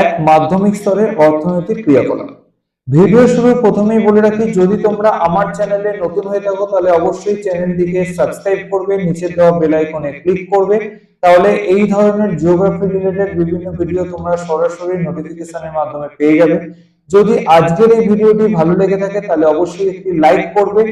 এক, মাধ্যমিক স্তরের অর্থনৈতিক ক্রিয়াকলাপ। ভিডিও শুরুর প্রথমেই বলে রাখি, যদি তোমরা আমার চ্যানেলে নতুন হয়ে থাকো, তাহলে অবশ্যই চ্যানেলটিকে সাবস্ক্রাইব করবে, নিচে দেওয়া বেল ক্লিক করবে তাহলে এই ধরনের জিওগ্রাফি রিলেটেড বিভিন্ন ভিডিও তোমরা সরাসরি নোটিফিকেশনের মাধ্যমে পেয়ে যাবে। যদি আজকের এই ভিডিওটি ভালো লেগে থাকে, তাহলে অবশ্যই একটি লাইক করবে,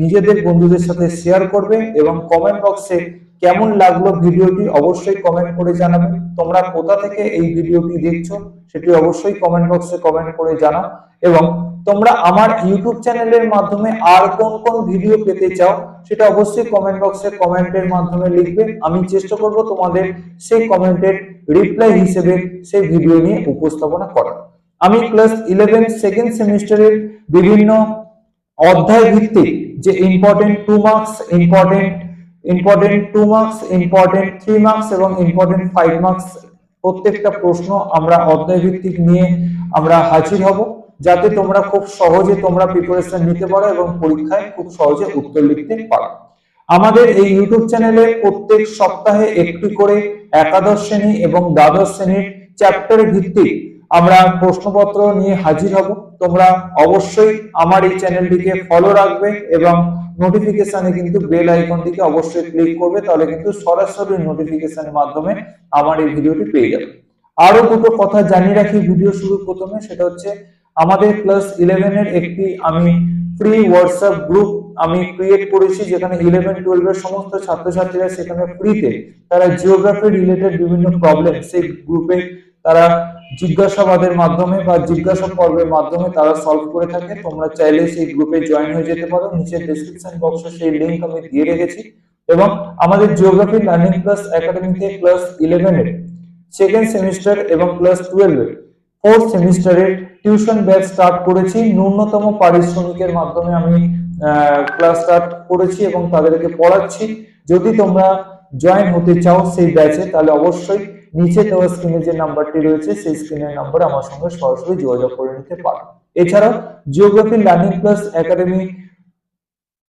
নিজেদের বন্ধুদের সাথে শেয়ার করবে এবং কমেন্ট বক্সে কেমন লাগল ভিডিওটি অবশ্যই কমেন্ট করে জানাবে। তোমরা কোথা থেকে এই ভিডিওটি দেখছ, সেটি অবশ্যই কমেন্ট বক্সে কমেন্ট করে জানাও। এবং তোমরা আমার ইউটিউব চ্যানেলের মাধ্যমে আর কোন কোন ভিডিও পেতে চাও, সেটা অবশ্যই কমেন্ট বক্সে কমেন্টের মাধ্যমে লিখবে। আমি চেষ্টা করব তোমাদের সেই কমেন্টের রিপ্লাই হিসেবে সেই ভিডিও নিয়ে উপস্থাপনা করার। আমি ক্লাস ইলেভেন সেকেন্ড সেমিস্টারের বিভিন্ন অধ্যায় ভিত্তিক যে important two marks important important two marks important three marks এবং ইম্পর্টেন্ট ফাইভ মার্কস প্রত্যেকটা প্রশ্ন আমরা অধ্যায় ভিত্তিক নিয়ে আমরা হাজির হব। যাতে তোমরা খুব সহজে তোমরা প্রিপারেশন নিতে পারো এবং পরীক্ষায় খুব সহজে উত্তর লিখতে পারো। আমাদের এই ইউটিউব চ্যানেলে প্রত্যেক সপ্তাহে একটি করে একাদশ শ্রেণি এবং দ্বাদশ শ্রেণির চ্যাপ্টার ভিত্তিক আমরা প্রশ্নপত্র নিয়ে হাজির হব। তোমরা অবশ্যই আমার এই চ্যানেলটিকে ফলো রাখবে এবং নোটিফিকেশনে কিন্তু বেল আইকনটিকে অবশ্যই ক্লিক করবে, তাহলে কিন্তু সরাসরি নোটিফিকেশনের মাধ্যমে আমার এই ভিডিওটি পেয়ে যাবে। আরও দুটো কথা জানিয়ে রাখি ভিডিও শুরু প্রথমে, সেটা হচ্ছে আমাদের ক্লাস ইলেভেনের একটি আমি ফ্রি হোয়াটসঅ্যাপ গ্রুপ আমি ক্রিয়েট করেছি, যেখানে ইলেভেন টুয়েলভ এর সমস্ত ছাত্রছাত্রীরা সেখানে ফ্রিতে তারা জিওগ্রাফি রিলেটেড বিভিন্ন প্রবলেম সেই গ্রুপে তারা জিজ্ঞাসাবাদের মাধ্যমে বা জিজ্ঞাসা পর্বের মাধ্যমে তারা সলভ করে থাকে। তোমরা চাইলে সেই গ্রুপে জয়েন হয়ে যেতে পারো। নিচে ডেসক্রিপশন বক্সে সেই লিংক আমি দিয়ে রেখেছি। এবং আমাদের জিওগ্রাফি লার্নিং প্লাস একাডেমিতে ক্লাস ইলেভেনের সেকেন্ড সেমিস্টার এবং ক্লাস টুয়েলভের ফোর্থ সেমিস্টারে টিউশন ব্যাচ স্টার্ট করেছি। ন্যূনতম পারিশ্রমিকের মাধ্যমে আমি ক্লাস স্টার্ট করেছি এবং তাদেরকে পড়াচ্ছি। যদি তোমরা জয়েন হতে চাও সেই ব্যাচে তাহলে অবশ্যই নিচে দেওয়া স্ক্রিনে যে নাম্বারটি রয়েছে, সেই স্ক্রিনের নাম্বারে আমার সঙ্গে সরাসরি যোগাযোগ করে নিতে পারো। এছাড়াও geography learning plus academy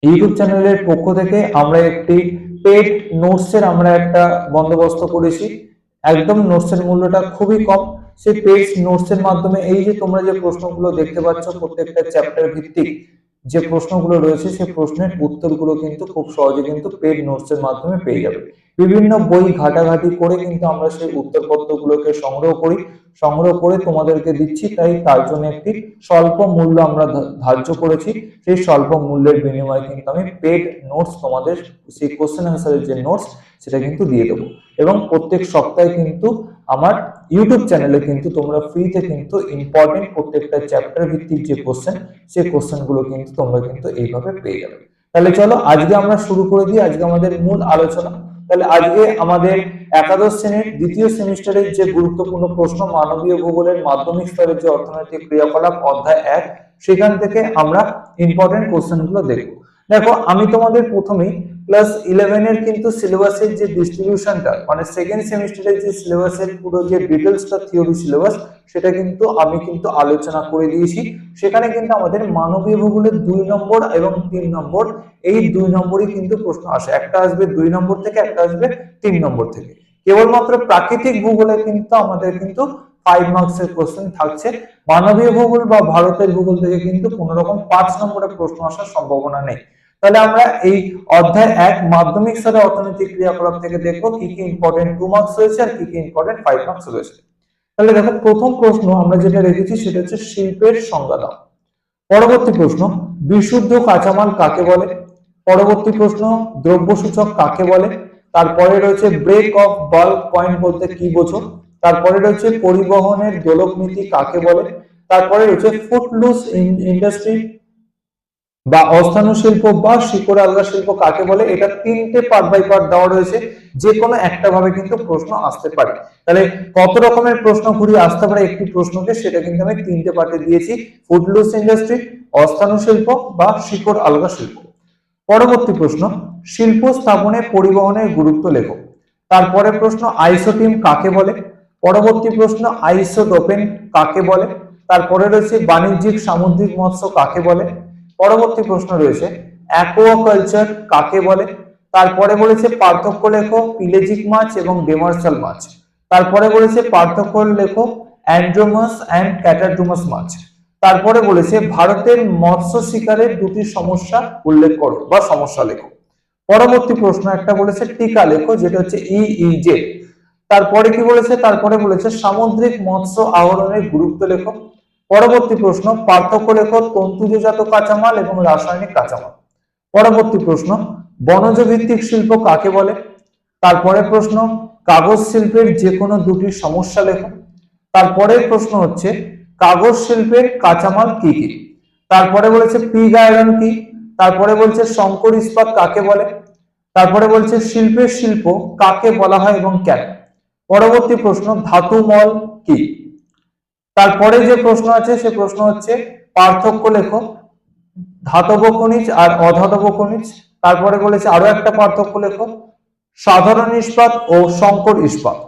YouTube চ্যানেলের পক্ষ থেকে আমরা একটি পেড নোটসের আমরা একটা বন্দোবস্ত করেছি। একদম নোটসের মূল্যটা খুবই কম। সেই পেড নোটসের মাধ্যমে এই যে তোমরা যে প্রশ্নগুলো দেখতে পাচ্ছ প্রত্যেকটা চ্যাপ্টার ভিত্তিক যে প্রশ্নগুলো রয়েছে সেই প্রশ্নের উত্তরগুলো কিন্তু খুব সহজে কিন্তু পেড নোটসের মাধ্যমে পেয়ে যাবে। বিভিন্ন বই ঘাটাঘাটি করে কিন্তু আমরা সেই উত্তরপত্রগুলোকে সংগ্রহ করি। সংগ্রহ করে তোমাদেরকে দিচ্ছি, তাই তার জন্য একটি স্বল্প মূল্য আমরা ধার্য করেছি। সেই স্বল্প মূল্যের বিনিময়ে কিন্তু আমি পেড নোটস তোমাদের, সেই কোশ্চেন অ্যান্সারের যে নোটস সেটা কিন্তু দিয়ে দেবো। এবং প্রত্যেক সপ্তাহে কিন্তু আমার ইউটিউব চ্যানেলে কিন্তু তোমরা ফ্রিতে কিন্তু ইম্পর্টেন্ট প্রত্যেকটা চ্যাপ্টার ভিত্তিক যে কোশ্চেন সেই কোশ্চেনগুলো কিন্তু তোমরা কিন্তু এইভাবে পেয়ে যাবে। তাহলে চলো, আজকে আমরা শুরু করে দিই, আজকে আমাদের মূল আলোচনা। তাহলে আজকে আমাদের একাদশ শ্রেণির দ্বিতীয় সেমিস্টারের যে গুরুত্বপূর্ণ প্রশ্ন, মানবীয় ভূগোলের মাধ্যমিক স্তরের যে অর্থনৈতিক ক্রিয়াকলাপ, অধ্যায় এক, সেখান থেকে আমরা ইম্পর্টেন্ট কোশ্চেনগুলো দেখব। দেখো, আমি তোমাদের প্রথমেই ক্লাস ইলেভেনের কিন্তু সিলেবাসের যে ডিস্ট্রিবিউশনটা মানে সেকেন্ড সেমিস্টারের যে সিলেবাসের পুরো যে ডিটেলসটা থিওরি সিলেবাস সেটা কিন্তু আমি কিন্তু আলোচনা করে দিয়েছি। সেখানে কিন্তু আমাদের মানবীয় ভূগোলের দুই নম্বর এবং তিন নম্বর, এই দুই নম্বরই কিন্তু প্রশ্ন আসে। একটা আসবে দুই নম্বর থেকে, একটা আসবে তিন নম্বর থেকে। কেবলমাত্র প্রাকৃতিক ভূগোলে কিন্তু আমাদের কিন্তু ফাইভ মার্কস এর কোশ্চেন থাকছে। মানবীয় ভূগোল বা ভারতের ভূগোল থেকে কিন্তু কোন রকম পাঁচ নম্বরের প্রশ্ন আসার সম্ভাবনা নেই। তাহলে আমরা এই অধ্যায় এক মাধ্যমিক স্তরে অর্থনৈতিক ক্রিয়াকলাপ থেকে দেখব কি কি ইম্পর্টেন্ট টু মার্কস রয়েছে আর কি কি ইম্পর্টেন্ট ফাইভ মার্কস রয়েছে। তাহলে দেখো, প্রথম প্রশ্ন আমরা যেটা রেখেছি সেটা হচ্ছে শিল্পের সংজ্ঞা দাও। পরবর্তী প্রশ্ন, বিশুদ্ধ কাঁচামাল কাকে বলে? পরবর্তী প্রশ্ন, দ্রব্যসূচক কাকে বলে? তারপরে রয়েছে ব্রেক অফ বাল্ক পয়েন্ট বলতে কি বোঝো? তারপরে রয়েছে পরিবহনের দোলক নীতি কাকে বলে? তারপরে রয়েছে ফুটলুস ইন্ডাস্ট্রি বা অস্থানু শিল্প বা শিকড় আলগা শিল্প কাকে বলে, এটা তিনটে পার্ট বাই পার্ট দেওয়া রয়েছে। যে কোনো একটা ভাবে কিন্তু প্রশ্ন আসতে পারে। তাহলে কত রকমের প্রশ্ন ঘুরিয়ে আসতে পারে একটি প্রশ্নকে, সেটা কিন্তু আমি তিনটে পার্টে দিয়েছি। ফুডলুস ইন্ডাস্ট্রি অস্থানু শিল্প বা শিকড় আলগা শিল্প। পরবর্তী প্রশ্ন, শিল্প স্থাপনে পরিবহনের গুরুত্ব লেখো তারপরে প্রশ্ন, আইসোটিম কাকে বলে? পরবর্তী প্রশ্ন, আইসোটোপেন কাকে বলে? তারপরে রয়েছে বাণিজ্যিক সামুদ্রিক মৎস্য কাকে বলে? পরবর্তী প্রশ্ন রয়েছে অ্যাকোয়াকালচার কাকে বলে? তারপরে বলেছে পার্থক্য লেখো পিলেজিক মাছ এবং ডেমার্সাল মাছ। তারপরে বলেছে পার্থক্য লেখো অ্যান্ড্রোমাস অ্যান্ড ক্যাটাড্রোমাস মাছ। তারপরে বলেছে ভারতের মৎস্য শিকারের দুটি সমস্যা উল্লেখ করো বা সমস্যা লেখো। পরবর্তী প্রশ্ন একটা বলেছে, টিকা লেখো, যেটা হচ্ছে ইইজে তারপরে কি বলেছে? তারপরে বলেছে সামুদ্রিক মৎস্য আহরণের গুরুত্ব লেখো। পরবর্তী প্রশ্ন, পার্থক্য লেখো তন্তুজজাত কাঁচামাল এবং রাসায়নিক কাঁচামাল। পরবর্তী প্রশ্ন বনজ ভিত্তিক শিল্প কাকে বলে? তারপরে প্রশ্ন, কাগজ শিল্পের যে কোনো দুটি সমস্যা লেখো। তারপরের প্রশ্ন হচ্ছে, কাগজ শিল্পের কাঁচামাল কি কি? তারপরে বলেছে পিগ আয়রন কি? তারপরে বলছে শঙ্কর ইস্পাত কাকে বলে? তারপরে বলছে শিল্পের শিল্প কাকে বলা হয় এবং কেন? পরবর্তী প্রশ্ন, ধাতু মল কি? তারপরে যে প্রশ্ন আছে, সে প্রশ্ন হচ্ছে পার্থক্য লেখো। ধাতব খনিজ আর অধাতব খনিজ। তারপরে বলেছে আরও একটা পার্থক্য লেখো। সাধারণ ইস্পাত ও সংকর ইস্পাত।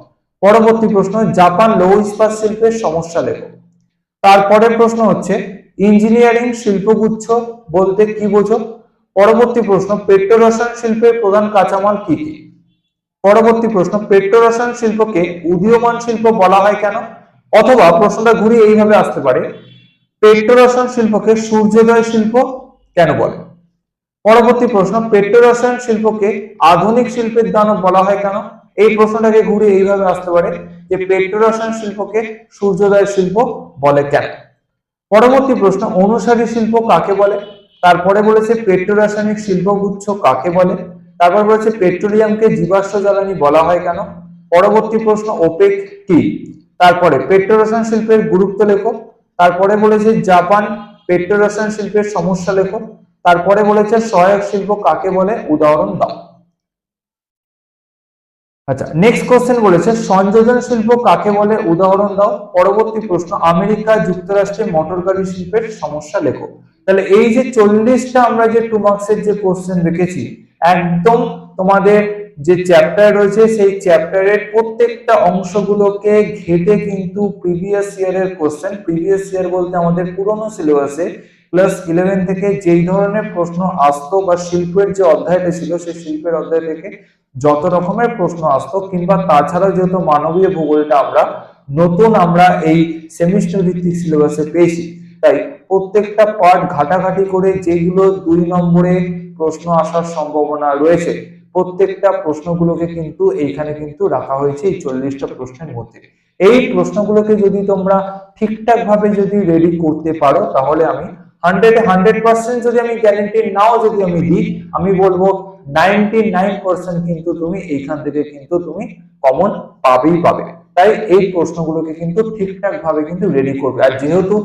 পরবর্তী প্রশ্ন, জাপান লৌহ ইস্পাত শিল্পের সমস্যা লেখো। তারপরের প্রশ্ন হচ্ছে, ইঞ্জিনিয়ারিং শিল্পগুচ্ছ বলতে কি বোঝো? পরবর্তী প্রশ্ন, পেট্রোরসায়ন শিল্পের প্রধান কাঁচামাল কি কি? পরবর্তী প্রশ্ন, পেট্রোরসায়ন শিল্পকে উদীয়মান শিল্প বলা হয় কেন? অথবা প্রশ্নটা ঘুরিয়ে এইভাবে আসতে পারে, পেট্রোরসায়ন শিল্পকে সূর্যোদয় শিল্প কেন বলে? পরবর্তী প্রশ্ন, পেট্রোরসায়ন শিল্পকে আধুনিক শিল্পের দানব বলা হয় কেন? এই প্রশ্নটাকে ঘুরে এইভাবে আসতে পারে যে পেট্রোরসায়ন শিল্পকে সূর্যোদয় শিল্প বলে কেন? পরবর্তী প্রশ্ন, অনুসারী শিল্প কাকে বলে? তারপরে বলেছে পেট্রোরাসায়নিক শিল্পগুচ্ছ কাকে বলে? তারপর বলেছে পেট্রোলিয়ামকে জীবাশ্ম জ্বালানি বলা হয় কেন? পরবর্তী প্রশ্ন, ওপেক কি? তারপরে পেট্রোরসায়ন শিল্পের গুরুত্ব লেখো, তারপরে বলেছে জাপান পেট্রোরসায়ন শিল্পের সমস্যা লেখো, তারপরে বলেছে সহায়ক শিল্প কাকে বলে? উদাহরণ দাও। আচ্ছা নেক্সট কোশ্চেন বলেছে সংযোজন শিল্প কাকে বলে? উদাহরণ দাও। পরবর্তী প্রশ্ন, আমেরিকা যুক্তরাষ্ট্রে মোটর গাড়ি শিল্পের সমস্যা লেখো। তাহলে এই যে চল্লিশটা আমরা যে টু মার্কসের যে কোশ্চেন রেখেছি একদম তোমাদের যে চ্যাপ্টার রয়েছে সেই চ্যাপ্টারের প্রত্যেকটা অংশগুলোকে ঘেটে কিন্তু প্রিভিয়াস ইয়ারের কোশ্চেন প্রিভিয়াস ইয়ার বলতে আমাদের পুরনো সিলেবাসে ক্লাস ইলেভেন থেকে যেই ধরনের প্রশ্ন আসতো বা শিল্পের যে অধ্যায়টা ছিল সেই শিল্পের অধ্যায় থেকে যত রকমের প্রশ্ন আসতো কিংবা তাছাড়াও যেহেতু মানবীয় ভূগোলটা আমরা নতুন আমরা এই সেমিস্টার ভিত্তিক সিলেবাসে পেয়েছি। তাই প্রত্যেকটা পার্ট ঘাটাঘাটি করে যেগুলো দুই নম্বরে প্রশ্ন আসার সম্ভাবনা রয়েছে প্রত্যেকটা প্রশ্নগুলোকে কিন্তু এইখানে কিন্তু রাখা হয়েছে, এই চল্লিশটা প্রশ্নের মধ্যে। এই প্রশ্নগুলোকে যদি তোমরা ঠিকঠাক ভাবে যদি রেডি করতে পারো, তাহলে আমি হান্ড্রেড হান্ড্রেড পার্সেন্ট যদি আমি গ্যারেন্টি নাও যদি আমি দিই, আমি বলব নাইনটি নাইন পার্সেন্ট কিন্তু তুমি এইখান থেকে কিন্তু তুমি কমন পাবেই পাবে। তাই এই প্রশ্নগুলোকে কিন্তু ঠিকঠাক ভাবে কিন্তু রেডি করবে। আর যেহেতু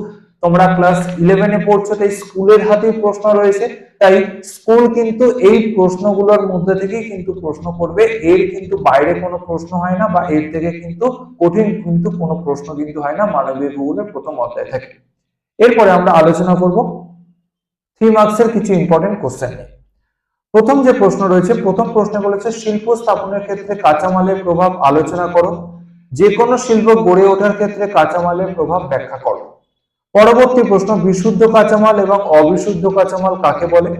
তোমরা ক্লাস ইলেভেনে পড়ছো, তাই স্কুলের হাতেই প্রশ্ন রয়েছে। তাই স্কুল কিন্তু এই প্রশ্নগুলোর মধ্যে থেকেই কিন্তু প্রশ্ন করবে। এর কিন্তু বাইরে কোনো প্রশ্ন হয় না বা এর থেকে কিন্তু কঠিন কিন্তু কোনো প্রশ্ন কিন্তু হয় না। মানবীয় ভূগোলের প্রথম অধ্যায় থেকে। এরপরে আমরা আলোচনা করব থ্রি মার্কসের কিছু ইম্পর্টেন্ট কোশ্চেন নিয়ে। প্রথম যে প্রশ্ন রয়েছে, প্রথম প্রশ্নে বলেছে, শিল্প স্থাপনের ক্ষেত্রে কাঁচামালের প্রভাব আলোচনা করো। যে কোনো শিল্প গড়ে ওঠার ক্ষেত্রে কাঁচামালের প্রভাব ব্যাখ্যা করো। পরবর্তী প্রশ্ন, বিশুদ্ধ কাঁচামাল এবং অবিশুদ্ধ কাঁচামাল কাকে বলে?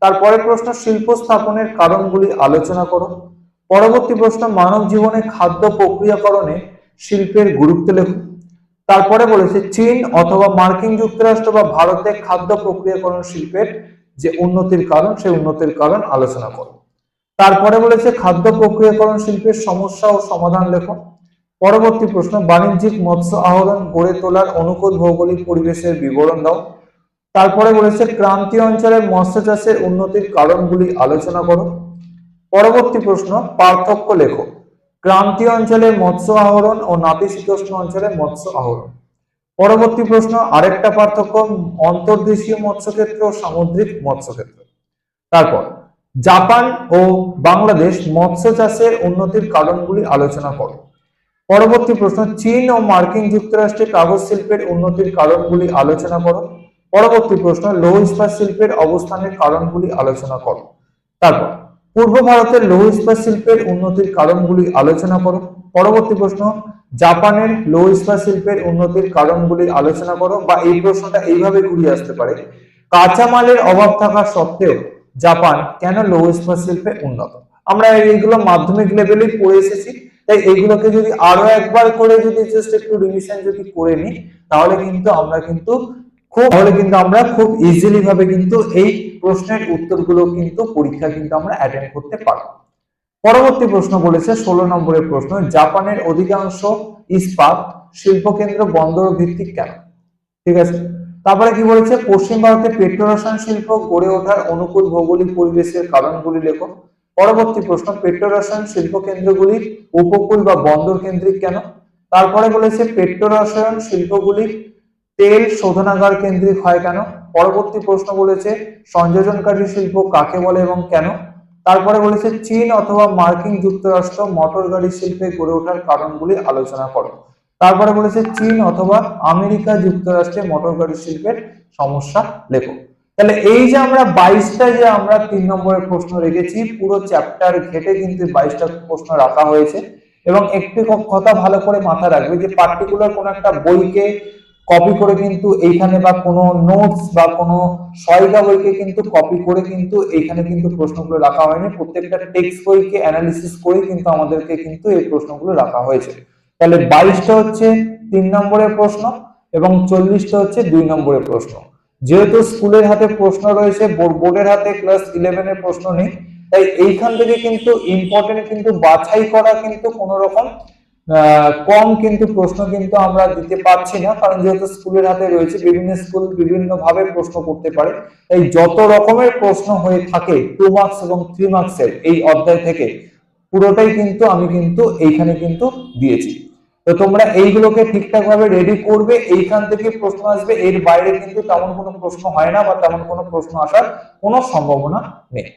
তারপরে প্রশ্ন, শিল্প স্থাপনের কারণগুলি আলোচনা করো। পরবর্তী প্রশ্ন, মানব জীবনে খাদ্য প্রক্রিয়াকরণে শিল্পের গুরুত্ব লেখো। তারপরে বলেছে, চীন অথবা মার্কিন যুক্তরাষ্ট্র বা ভারতে খাদ্য প্রক্রিয়াকরণ শিল্পের যে উন্নতির কারণ, সেই উন্নতির কারণ আলোচনা করো। তারপরে বলেছে, খাদ্য প্রক্রিয়াকরণ শিল্পের সমস্যা ও সমাধান লেখো। পরবর্তী প্রশ্ন, বাণিজ্যিক মৎস্য আহরণ গড়ে তোলার অনুকূল ভৌগোলিক পরিবেশের বিবরণ দাও। তারপরে বলেছে, ক্রান্তীয় অঞ্চলের মৎস্য চাষের উন্নতির কারণগুলি আলোচনা করো। পরবর্তী প্রশ্ন, পার্থক্য লেখো। ক্রান্তীয় অঞ্চলে মৎস্য আহরণ ও নাতিশীতোষ্ণ অঞ্চলে মৎস্য আহরণ। পরবর্তী প্রশ্ন, আরেকটা পার্থক্য, অন্তর্দেশীয় মৎস্যক্ষেত্র ও সামুদ্রিক মৎস্যক্ষেত্র। তারপর, জাপান ও বাংলাদেশ মৎস্য চাষের উন্নতির কারণগুলি আলোচনা করো। পরবর্তী প্রশ্ন, চীন ও মার্কিন যুক্তরাষ্ট্রে কাগজ শিল্পের উন্নতির কারণগুলি আলোচনা করো। পরবর্তী প্রশ্ন লৌহ ইস্পাত শিল্পের অবস্থানের কারণগুলি আলোচনা করো। তারপর, পূর্ব ভারতের লৌহ ইস্পাত শিল্পের উন্নতির কারণগুলি আলোচনা করো। পরবর্তী প্রশ্ন, জাপানের লৌহ ইস্পাত শিল্পের উন্নতির কারণগুলি আলোচনা করো বা এই প্রশ্নটা এইভাবে ঘুরিয়ে আসতে পারে। কাঁচামালের অভাব থাকা সত্ত্বেও জাপান কেন লৌহ ইস্পাত শিল্পে উন্নত? আমরা এইগুলো মাধ্যমিক লেভেলেই পড়ে এসেছি। তাই এইগুলোকে যদি আরও একবার করে যদি জাস্ট একটু রিভিশন যদি করে নিই, তাহলে কিন্তু আমরা কিন্তু খুব, তাহলে কিন্তু আমরা খুব ইজিলি ভাবে কিন্তু এই প্রশ্নের উত্তরগুলো কিন্তু পরীক্ষা কিন্তু আমরা অ্যাটেন্ড করতে পারব। পরবর্তী প্রশ্ন বলেছে, ষোলো নম্বরের প্রশ্ন, জাপানের অধিকাংশ ইস্পাত শিল্পকেন্দ্র বন্দর ভিত্তিক কেন? ঠিক আছে? তারপরে কি বলেছে, পশ্চিম ভারতে পেট্রোরসায়ন শিল্প গড়ে ওঠার অনুকূল ভৌগোলিক পরিবেশের কারণগুলি লেখো। পরবর্তী প্রশ্ন, পেট্রোরসায়ন শিল্প কেন্দ্রগুলি উপকূল বা বন্দর কেন্দ্রিক কেন? তারপরে বলেছে, পেট্রোরসায়ন শিল্পগুলি তেল শোধনাগার কেন্দ্রিক হয় কেন? পরবর্তী প্রশ্ন বলেছে, সংযোজনকারী শিল্প কাকে বলে এবং কেন? তারপরে বলেছে, চীন অথবা মার্কিন যুক্তরাষ্ট্র মোটর গাড়ি শিল্পে গড়ে ওঠার কারণগুলি আলোচনা করো। তারপরে বলেছে, চীন অথবা আমেরিকা যুক্তরাষ্ট্রে মোটর গাড়ি শিল্পের সমস্যা লেখো। তাহলে এই যে আমরা বাইশটা যে আমরা তিন নম্বরের প্রশ্ন রেখেছি, পুরো চ্যাপ্টার ঘেটে কিন্তু বাইশটা প্রশ্ন রাখা হয়েছে এবং একটি কথা ভালো করে মাথায় রাখবে যে পার্টিকুলার কোন একটা বইকে কপি করে কিন্তু এইখানে বা কোনো নোটস বা কোনো সহায়িকা বইকে কিন্তু কপি করে কিন্তু এইখানে কিন্তু প্রশ্নগুলো রাখা হয়নি। প্রত্যেকটা টেক্সট বইকে অ্যানালিসিস করে কিন্তু আমাদেরকে কিন্তু এই প্রশ্নগুলো রাখা হয়েছে। তাহলে বাইশটা হচ্ছে তিন নম্বরের প্রশ্ন এবং চল্লিশটা হচ্ছে দুই নম্বরের প্রশ্ন। যেহেতু স্কুলের হাতে প্রশ্ন রয়েছে বোর্ড- বোর্ডের হাতে ক্লাস ইলেভেনের প্রশ্ন নেই, তাই এইখান থেকে কিন্তু ইম্পর্টেন্ট কিন্তু বাছাই করা কিন্তু কোন রকম কম কিন্তু প্রশ্ন কিন্তু আমরা দিতে পারছি না, কারণ যেহেতু স্কুলের হাতে রয়েছে, বিভিন্ন স্কুল বিভিন্ন ভাবে প্রশ্ন করতে পারে, তাই যত রকমের প্রশ্ন হয়ে থাকে টু মার্কস এবং থ্রি মার্কসের এই অধ্যায় থেকে, পুরোটাই কিন্তু আমি কিন্তু এইখানে কিন্তু দিয়েছি। তো তোমরা এইগুলোকে ঠিকঠাক ভাবে রেডি করবে, এইখান থেকে প্রশ্ন আসবে, এর বাইরে কিন্তু তেমন কোনো প্রশ্ন হয় না বা তেমন কোনো প্রশ্ন আসার কোনো সম্ভাবনা নেই।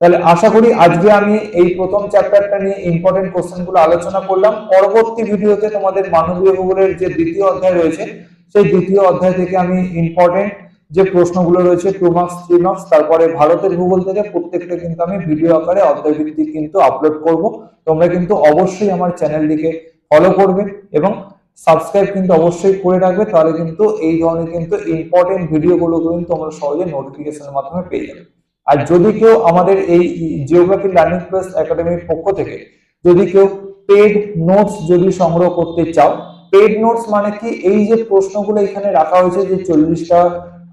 তাহলে আশা করি আজকে আমি এই প্রথম চ্যাপ্টারটা নিয়ে ইম্পর্টেন্ট কোশ্চেনগুলো আলোচনা করলাম। পরবর্তী ভিডিওতে তোমাদের মানবীয় ভূগোলের যে দ্বিতীয় অধ্যায় রয়েছে, সেই দ্বিতীয় অধ্যায় থেকে আমি ইম্পর্টেন্ট যে প্রশ্নগুলো রয়েছে টু মার্কস থ্রি মার্কস তারপরে ভারতের ভূগোল থেকে প্রত্যেকটা কিন্তু আমি ভিডিও আকারে অধ্যায় ভিত্তিক কিন্তু আপলোড করব। তোমরা কিন্তু অবশ্যই আমার চ্যানেলটিকে ফলো করবে এবং সাবস্ক্রাইব কিন্তু অবশ্যই করে রাখবে, তাহলে কিন্তু এই ধরনের কিন্তু ইম্পর্টেন্ট ভিডিওগুলো কিন্তু তোমরা সহজে নোটিফিকেশনের মাধ্যমে পেয়ে যাবে। আর যদি কেউ আমাদের এই জিওগ্রাফি লার্নিং প্লাস একাডেমির পক্ষ থেকে যদি কেউ পেড নোটস যদি সংগ্রহ করতে চাও পেড নোটস মানে কি? এই যে প্রশ্নগুলো এখানে রাখা হয়েছে যে চল্লিশটা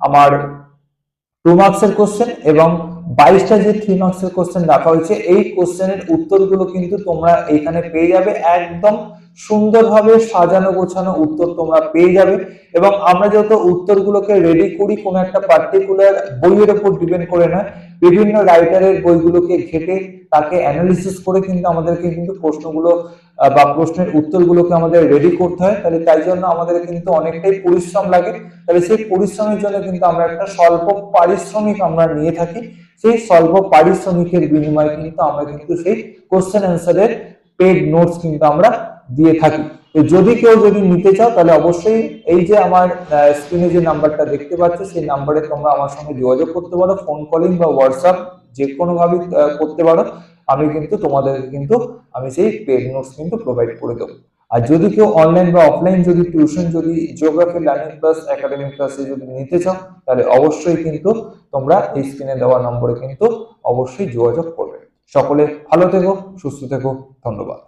আমার টু মার্কসের কোশ্চেন এবং বাইশটা যে থ্রি মার্কসের কোশ্চেন রাখা হয়েছে, এই কোশ্চেনের উত্তরগুলো কিন্তু তোমরা এখানে পেয়ে যাবে একদম সুন্দরভাবে সাজানো গোছানো উত্তর তোমরা পেয়ে যাবে এবং আমরা যত উত্তরগুলোকে রেডি করি, কোনো একটা পার্টিকুলার বইয়ের উপর ডিপেন্ড করে না বিভিন্ন রাইটারের বইগুলোকে ঘেটে তাকে অ্যানালিসিস করে কিন্তু আমাদেরকে কিন্তু প্রশ্নগুলো বা প্রশ্নের উত্তরগুলোকে আমাদের রেডি করতে হয়। তাহলে তাই জন্য আমাদের কিন্তু অনেকটাই পরিশ্রম লাগে। তাহলে সেই পরিশ্রমের জন্য কিন্তু আমরা একটা স্বল্প পারিশ্রমিক আমরা নিয়ে থাকি। সেই স্বল্প পারিশ্রমিকের বিনিময়ে কিন্তু আমরা কিন্তু সেই কোশ্চেন অ্যান্সারের পেড নোটস কিন্তু আমরা দিয়ে থাকি। তো যদি কেউ যদি নিতে চাও, তাহলে অবশ্যই এই যে আমার স্ক্রিনে যে নাম্বারটা দেখতে পাচ্ছ, সেই নাম্বারে তোমরা আমার সঙ্গে যোগাযোগ করতে পারো। ফোন কলিং বা হোয়াটসঅ্যাপ যে কোনো ভাবে করতে পারো। আমি কিন্তু তোমাদের কিন্তু, আমি সেই পেড নোটস কিন্তু প্রোভাইড করে দেবো। আর যদি কেউ অনলাইন বা অফলাইন যদি টিউশন যদি জিওগ্রাফি লার্নিং প্লাস একাডেমিক ক্লাসে যদি নিতে চাও, তাহলে অবশ্যই কিন্তু তোমরা এই স্ক্রিনে দেওয়া নম্বরে কিন্তু অবশ্যই যোগাযোগ করবে। সকলে ভালো থেকো, সুস্থ থেকো, ধন্যবাদ।